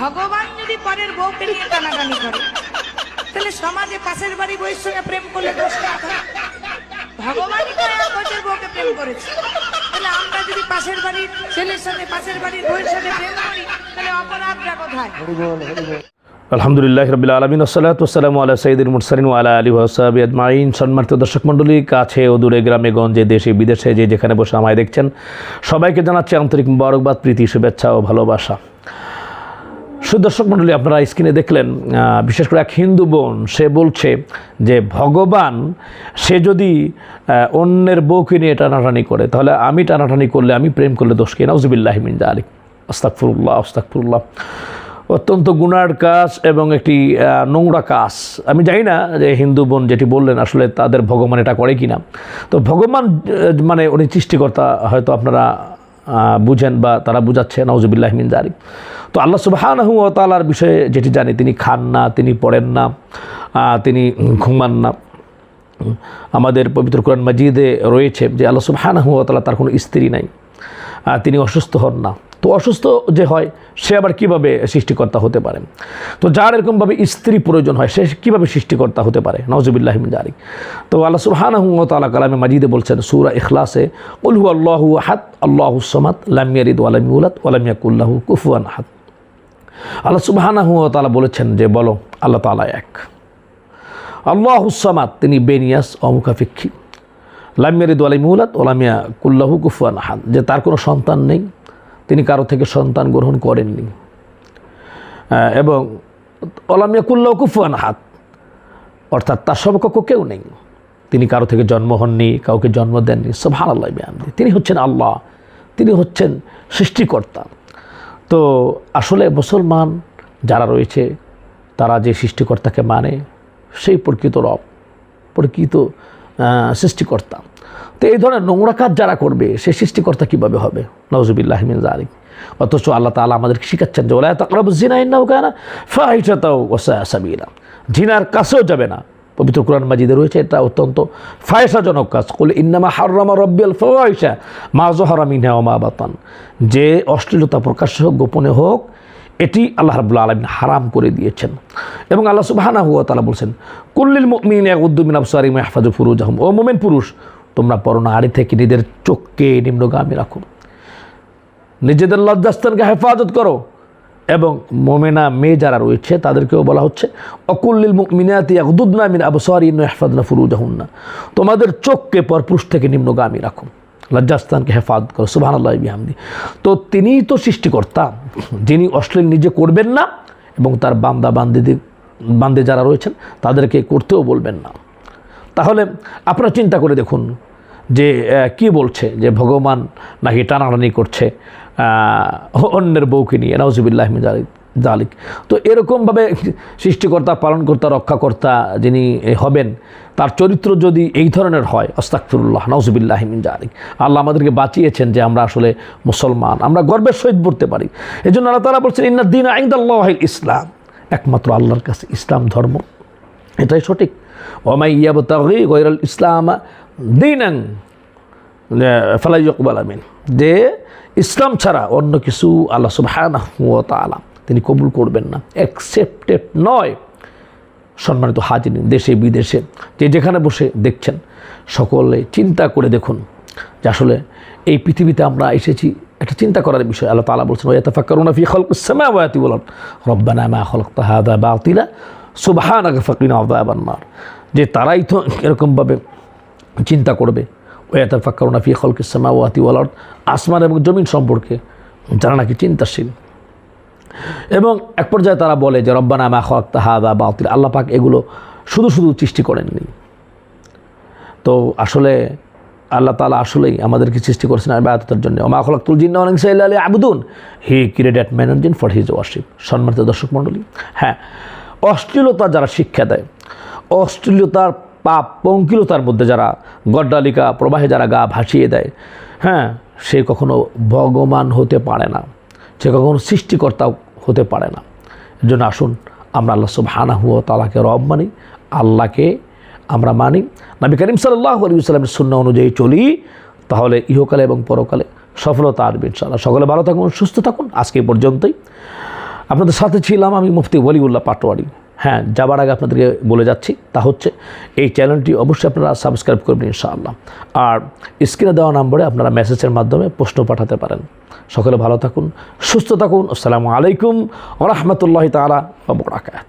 ভগবান যদি পরের বউকে নিয়ে টানাটানি করে, তাহলে সমাজে পাশের বাড়ি বইয়ের সঙ্গে প্রেম করলে এক বছর বউকে প্রেম করেছে। তাহলে আমরা যদি পাশের বাড়ির ছেলের সাথে, পাশের বাড়ির বউয়ের সাথে প্রেম করি, তাহলে অপরাধটা কোথায়? আলহামদুলিল্লাহ রবিল আলমিন আল্লাহ সঈদুল আলা ওসাবি আজমাইন। দর্শক মণ্ডলী, কাছে ও দূরে গ্রামে, গঞ্জে, দেশে, বিদেশে যে যেখানে বসে আমায় দেখছেন, সবাইকে জানাচ্ছি আন্তরিক মুবারকবাদ, প্রীতি, শুভেচ্ছা ও ভালোবাসা। সুদর্শক মণ্ডলী, আপনারা স্ক্রিনে দেখলেন বিশেষ করে এক হিন্দু বোন, সে বলছে যে, ভগবান, সে যদি অন্যের বউকে নিয়ে টানাটানি করে, তাহলে আমি টানাটানি করলে আমি প্রেম করলে দোষ কে? নাউজুবিল্লাহিমিন আলিক আস্তাকফুরুল্লাহ আস্তাকফুরুল্লাহ অত্যন্ত গুণার কাজ এবং একটি নোংরা কাজ। আমি জানি না যে হিন্দু বোন যেটি বললেন, আসলে তাদের ভগবান এটা করে কিনা। তো ভগবান মানে উনি সৃষ্টিকর্তা, হয়তো আপনারা বুঝেন বা তারা বুঝাচ্ছে নওজুবিল্লাহ মিন জারিক তো আল্লাহ সুবাহানহু তালার বিষয়ে যেটি জানি, তিনি খান না, তিনি পড়েন না তিনি ঘুমান না। আমাদের পবিত্র কোরআন মাজিদে রয়েছে যে আল্লাহ সুবাহানহু তালা তার কোনো স্ত্রী নাই তিনি অসুস্থ হন না। তো অসুস্থ যে হয়, সে আবার কীভাবে সৃষ্টিকর্তা হতে পারে? তো যার এরকমভাবে স্ত্রী প্রয়োজন হয়, সে কীভাবে সৃষ্টিকর্তা হতে পারে? নওজুবিল্লাহিম জারিক তো আল্লাহ তাআলা কালামে মাজিদে বলছেন, সুরা ইখলাসে, কুল হু আল্লাহু আহাদ, আল্লাহু সামাদ, লাম ইয়ালিদ ওয়া লাম ইউলাদ ওয়া লাম ইয়াকুল লাহু কুফুয়ান আহাদ। আল্লাহ সুবহানাহু তাআলা বলেছেন যে, বলো, আল্লাহ তালা এক। আল্লাহু সামাদ, তিনি বেনিয়াস অমুখাপেক্ষী। লামিয়ারিদ আলী মুলাত ওলামিয়া কুল্লাহু কুফুয়ান আহাদ। যে তার কোনো সন্তান নেই, তিনি কারও থেকে সন্তান গ্রহণ করেননি। এবং ওলামিয়া কুল্লাহ কুফুয়ান আহাদ, অর্থাৎ তার সমকক্ষ কেউ নেই। তিনি কারও থেকে জন্ম হননি, কাউকে জন্ম দেননি। সবহান আল্লাহ বিহামদি। তিনি হচ্ছেন আল্লাহ, তিনি হচ্ছেন সৃষ্টিকর্তা। তো আসলে মুসলমান যারা রয়েছে, তারা যে সৃষ্টিকর্তাকে মানে সেই প্রকৃত রব, প্রকৃত সৃষ্টিকর্তা। তো এই ধরনের নোংরা কাজ যারা করবে সে সৃষ্টিকর্তা কীভাবে হবে? নজুবিল্লাহ মিন অথচ আল্লাহ তালা আমাদেরকে শিখাচ্ছেন যে ওলা তাকরব জিনা ইন্নাও কেনা ফাহিটাতাও ওসা সাবিরা জিনার কাছেও যাবে না। পবিত্র কোরআন মাজিদে রয়েছে, এটা অত্যন্ত ফায়সাজনক কাজ। কুল ইন্নামা হার্রামা রব্বিয়াল ফাওয়াইশা মা জহরা মিনহা ওয়া মা বাতান। যে অশ্লীলতা প্রকাশ্য হোক, গোপনে হোক, এটি আল্লাহ রাবুল্লা আলমিন হারাম করে দিয়েছেন। এবং আল্লাহ সুবাহানা হুয়া তালা বলছেন কুল্লিল মিন উদ্দুমিন আফসারি মাহফাজু ফুরুজ আহম ও মোমেন পুরুষ, তোমরা পরনারী থেকে নিজেদের চোখকে নিম্নগামী রাখো। নিজেদের লজ্জাস্থানকে হেফাজত করো। এবং মোমেনা মেয়ে যারা রয়েছে, তাদেরকেও বলা হচ্ছে অকুল্লিল মিনাতি একদুদনা মিন আবসারি হেফাজনা ফুরুজাহুন্না। তোমাদের চোখকে পরপুরুষ থেকে নিম্নগামী রাখো, লজ্জাস্থানকে হেফাজত করো সুবাহ আল্লাহ বিহামদি। তো তিনিই তো সৃষ্টিকর্তা, যিনি অশ্লীল নিজে করবেন না এবং তার বান্দা বান্দিদের, বান্দে যারা রয়েছেন, তাদেরকে করতেও বলবেন না। তাহলে আপনারা চিন্তা করে দেখুন যে কি বলছে, যে ভগবান নাকি টানাটানি করছে অন্যের বউকে নিয়ে নওজুবিল্লাহ জালিক তো এরকমভাবে সৃষ্টিকর্তা, পালনকর্তা, রক্ষাকর্তা যিনি হবেন, তার চরিত্র যদি এই ধরনের হয় অস্তাকফিরুল্লাহ নওজুবিল্লাহ মিন জালিক। আল্লাহ আমাদেরকে বাঁচিয়েছেন যে আমরা আসলে মুসলমান, আমরা গর্বের সহিত পড়তে পারি। এই জন্য আল্লাহ তালা বলছেন, ইন্না দিন আইদাল্লাহ ইসলাম। একমাত্র আল্লাহর কাছে ইসলাম ধর্ম। এটাই সঠিক। ওমাই ইয়াবতাগি গৈরুল ইসলাম দিনাং ফালাই ইকবাল আমিন। যে, ইসলাম ছাড়া অন্য কিছু আল্লাহ সুবহানাহু ওয়া তাআলা তিনি কবুল করবেন না। অ্যাকসেপ্টেড নয়। সম্মানিত হাজির দেশে, বিদেশে, যে যেখানে বসে দেখছেন, সকলে চিন্তা করে দেখুন যে আসলে এই পৃথিবীতে আমরা এসেছি একটা চিন্তা করার বিষয়। আল্লাহ তালা বলছেন ওয়া তাফাক্কারুনা ফি খালকিস সামাওয়াতি আরদ। রব্বানা মা খালাকতা হাযা বাতিলা, সুবহানাকা ফাকিনা আযাবান নার। যে তারাই তো এরকমভাবে চিন্তা করবে। ওয়া তাফাক্কারুনা ফি খালকিস সামাওয়াতি ওয়াল আরদ, আসমান এবং জমিন সম্পর্কে যারা নাকি চিন্তাশীল। এবং এক পর্যায়ে তারা বলে যে, রব্বানা মা খলাক্তা হাদা বাতিল। আল্লাহ পাক এগুলো শুধু শুধু সৃষ্টি করেননি। তো আসলে আল্লাহ তালা আসলেই আমাদেরকে সৃষ্টি করেছেন আবাদতের জন্য। মা খলাক্তুল জিন্না আলী আবুদুন he created man jinn for his worship সম্মানিত দর্শক মণ্ডলী হ্যাঁ অশ্লীলতা যারা শিক্ষা দেয়, অশ্লীলতার পাপ পঙ্কিলতার মধ্যে যারা গড্ডালিকা প্রবাহে যারা গা ভাসিয়ে দেয় হ্যাঁ সে কখনো ভগবান হতে পারে না, সে কখনো সৃষ্টিকর্তা হতে পারে না। এর জন্য আসুন, আমরা আল্লাহ সুবহানাহু ওয়া তাআলাকে রব মানি, আল্লাহকে আমরা মানি। নবী করিম সাল্লাহ আলাইহি সাল্লামের সুন্নাহ অনুযায়ী চলি, তাহলে ইহকালে এবং পরকালে সফলতা আসবে ইনশাআল্লাহ। সকলে ভালো থাকুন, সুস্থ থাকুন, আজকে পর্যন্তই। আপনাদের সাথে ছিলাম আমি মুফতি ওয়ালিউল্লাহ পাটোয়ারি। হ্যাঁ যাবার আগে আপনাদেরকে বলে যাচ্ছি, তা হচ্ছে এই চ্যানেলটি অবশ্যই আপনারা সাবস্ক্রাইব করবেন ইনশাআল্লাহ। আর স্ক্রিনে দেওয়া নম্বরে আপনারা মেসেজের মাধ্যমে প্রশ্ন পাঠাতে পারেন। সকলে ভালো থাকুন, সুস্থ থাকুন। আসসালামু আলাইকুম রহমতুল্লাহ তালা বরাকাত